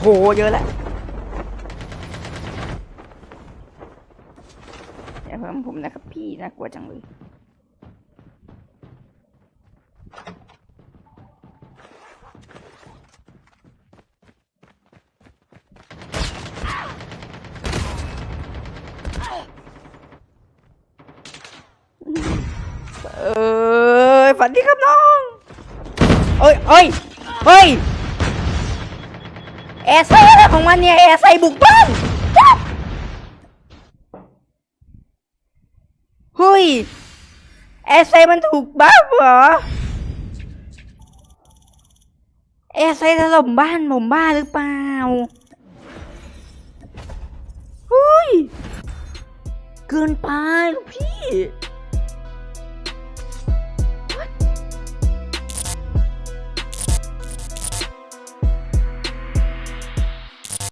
โห เยอะแล้วอย่าเพิ่มผมนะครับพี่น่ากลัวจังเลย เอยฝันดีครับน้องเอ้ยเอ้ยเฮ้ยแอร์ไซอะไรของมันเนี่ยแอร์ไซบุกบ้านเฮ้ยแอร์ไซมันถูกบ้าเหรอแอร์ไซถล่มบ้านผมบ้าหรือเปล่าเฮ้ยเกินไปลูกพี่